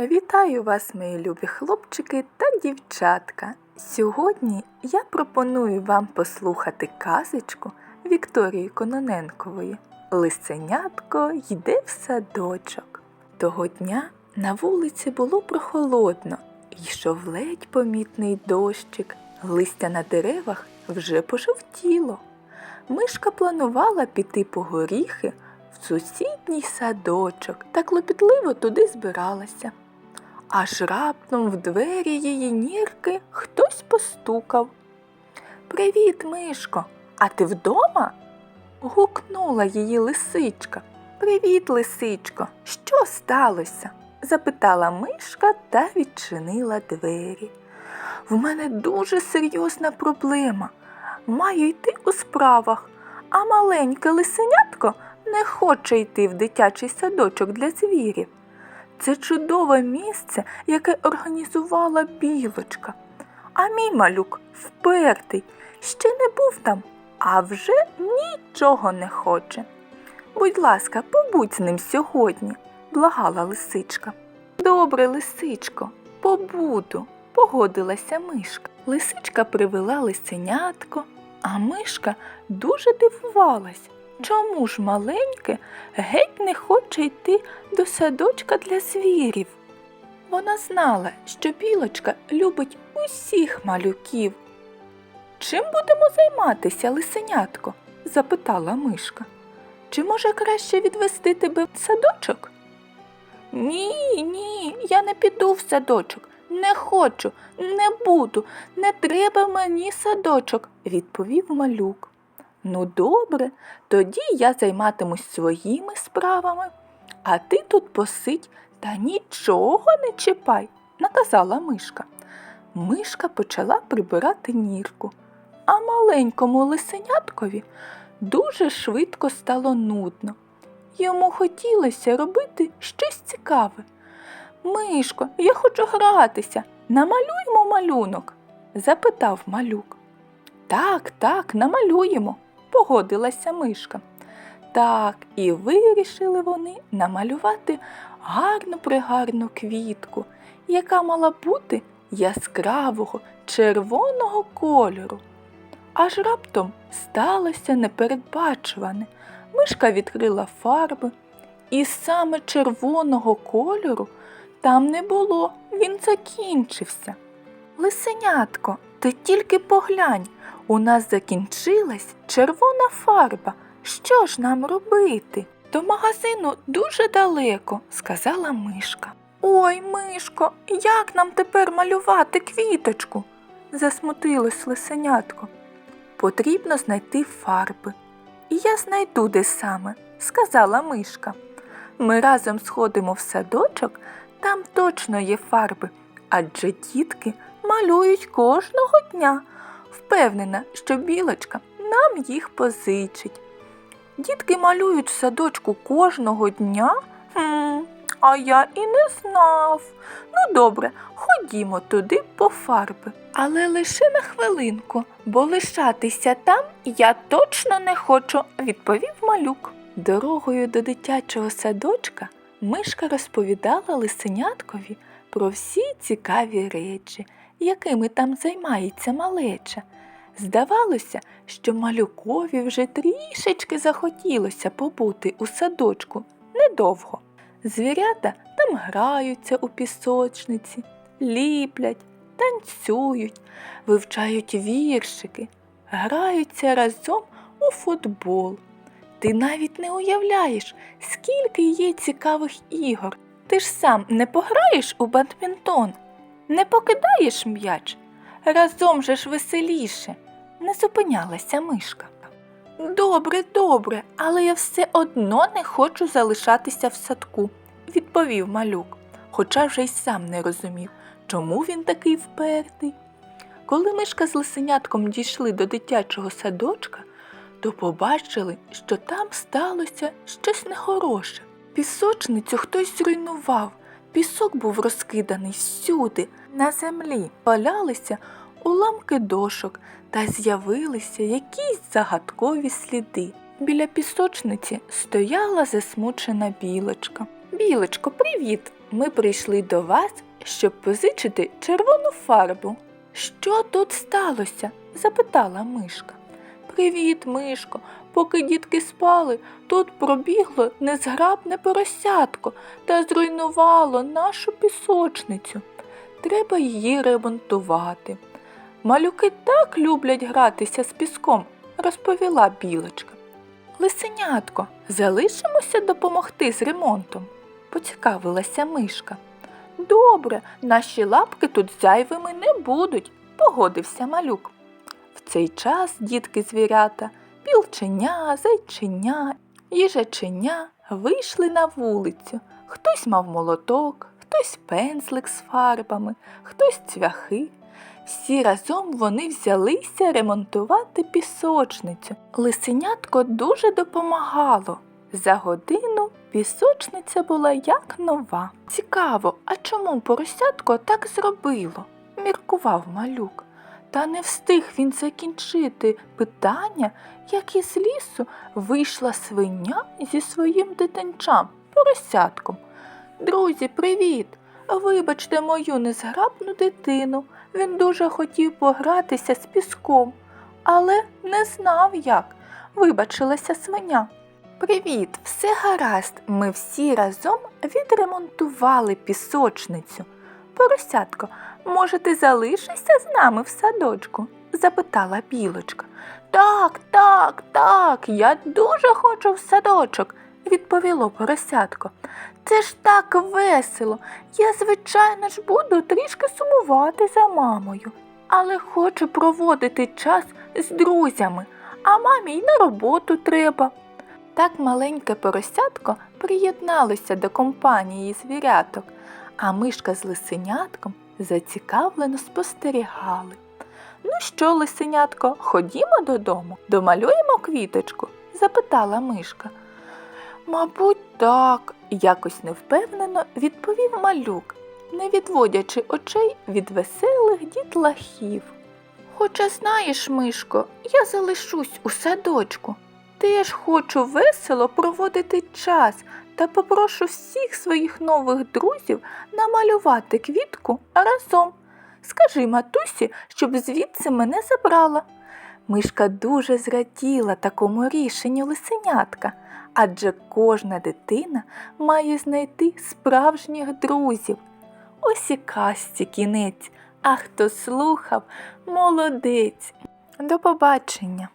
Вітаю вас, мої любі хлопчики та дівчатка. Сьогодні я пропоную вам послухати казочку Вікторії Кононенкової Лисенятко йде в садочок. Того дня на вулиці було прохолодно, йшов ледь помітний дощик, листя на деревах вже пожовтіло. Мишка планувала піти по горіхи в сусідній садочок та клопітливо туди збиралася. Аж раптом в двері її нірки хтось постукав. Привіт, Мишко, а ти вдома? гукнула її лисичка. Привіт, лисичко, що сталося? запитала мишка та відчинила двері. В мене дуже серйозна проблема. Маю йти у справах, а маленьке лисенятко не хоче йти в дитячий садочок для звірів. Це чудове місце, яке організувала білочка. А мій малюк впертий, ще не був там, а вже нічого не хоче. Будь ласка, побудь з ним сьогодні, благала лисичка. Добре, лисичко, побуду, погодилася мишка. Лисичка привела лисенятко, а мишка дуже дивувалась. Чому ж маленьке геть не хоче йти до садочка для звірів? Вона знала, що білочка любить усіх малюків. Чим будемо займатися, лисенятко? запитала мишка. Чи може краще відвести тебе в садочок? Ні, ні, я не піду в садочок. Не хочу, не буду, не треба мені садочок, відповів малюк. Ну, добре, тоді я займатимусь своїми справами, а ти тут посидь та нічого не чіпай, наказала мишка. Мишка почала прибирати нірку, а маленькому лисеняткові дуже швидко стало нудно. Йому хотілося робити щось цікаве. Мишко, я хочу гратися. Намалюємо малюнок? запитав малюк. Так, так, намалюємо, погодилася мишка. Так, і вирішили вони намалювати гарну пригарну квітку, яка мала бути яскравого червоного кольору. Аж раптом сталося непередбачуване. Мишка відкрила фарби, і саме червоного кольору там не було, він закінчився. Лисенятко, ти тільки поглянь, у нас закінчилась червона фарба. Що ж нам робити? До магазину дуже далеко, сказала мишка. Ой, мишко, як нам тепер малювати квіточку? засмутилось лисенятко. Потрібно знайти фарби. І я знайду де саме, сказала мишка. Ми разом сходимо в садочок, там точно є фарби, адже дітки малюють кожного дня. Впевнена, що білочка нам їх позичить. Дітки малюють садочку кожного дня? Хм, а я і не знав. Ну, добре, ходімо туди по фарби. Але лише на хвилинку, бо лишатися там я точно не хочу, відповів малюк. Дорогою до дитячого садочка мишка розповідала лисеняткові про всі цікаві речі, якими там займається малеча. Здавалося, що малюкові вже трішечки захотілося побути у садочку недовго. Звірята там граються у пісочниці, ліплять, танцюють, вивчають віршики, граються разом у футбол. Ти навіть не уявляєш, скільки є цікавих ігор. Ти ж сам не пограєш у бадмінтон, не покидаєш м'яч. Разом же ж веселіше, не зупинялася мишка. Добре, добре, але я все одно не хочу залишатися в садку, відповів малюк, хоча вже й сам не розумів, чому він такий впертий. Коли мишка з лисенятком дійшли до дитячого садочка, то побачили, що там сталося щось нехороше. Пісочницю хтось зруйнував, пісок був розкиданий всюди, на землі, валялися уламки дошок та з'явилися якісь загадкові сліди. Біля пісочниці стояла засмучена білочка. Білочко, привіт! ми прийшли до вас, щоб позичити червону фарбу. Що тут сталося? запитала мишка. Привіт, мишко. Поки дітки спали, тут пробігло незграбне поросятко та зруйнувало нашу пісочницю. Треба її ремонтувати. Малюки так люблять гратися з піском, розповіла білочка. Лисенятко, залишимося допомогти з ремонтом, поцікавилася мишка. Добре, наші лапки тут зайвими не будуть, погодився малюк. В цей час дітки звірята, білченя, зайченя, їжаченя вийшли на вулицю. Хтось мав молоток, хтось пензлик з фарбами, хтось цвяхи. Всі разом вони взялися ремонтувати пісочницю. Лисенятко дуже допомагало. За годину пісочниця була як нова. Цікаво, а чому поросятко так зробило? міркував малюк. Та не встиг він закінчити питання, як із лісу вийшла свиня зі своїм дитинчам, поросятком. Друзі, привіт! Вибачте мою незграбну дитину. Він дуже хотів погратися з піском, але не знав як. Вибачилася свиня. Привіт, все гаразд. Ми всі разом відремонтували пісочницю. Поросятко, може, ти залишишся з нами в садочку? запитала білочка. Так, так, так, я дуже хочу в садочок, відповіло поросятко. Це ж так весело. Я, звичайно ж, буду трішки сумувати за мамою, але хочу проводити час з друзями, а мамі й на роботу треба. Так маленьке поросятко приєдналося до компанії звіряток, а мишка з лисенятком зацікавлено спостерігали. Ну що, лисенятко, ходімо додому, домалюємо квіточку? запитала мишка. Мабуть, так, якось невпевнено відповів малюк, не відводячи очей від веселих дітлахів. Хоча знаєш, Мишко, я залишусь у садочку. Теж хочу весело проводити час та попрошу всіх своїх нових друзів намалювати квітку разом. Скажи матусі, щоб звідси мене забрала. Мишка дуже зраділа такому рішенню лисенятка, адже кожна дитина має знайти справжніх друзів. Ось і казці кінець, а хто слухав, молодець. До побачення!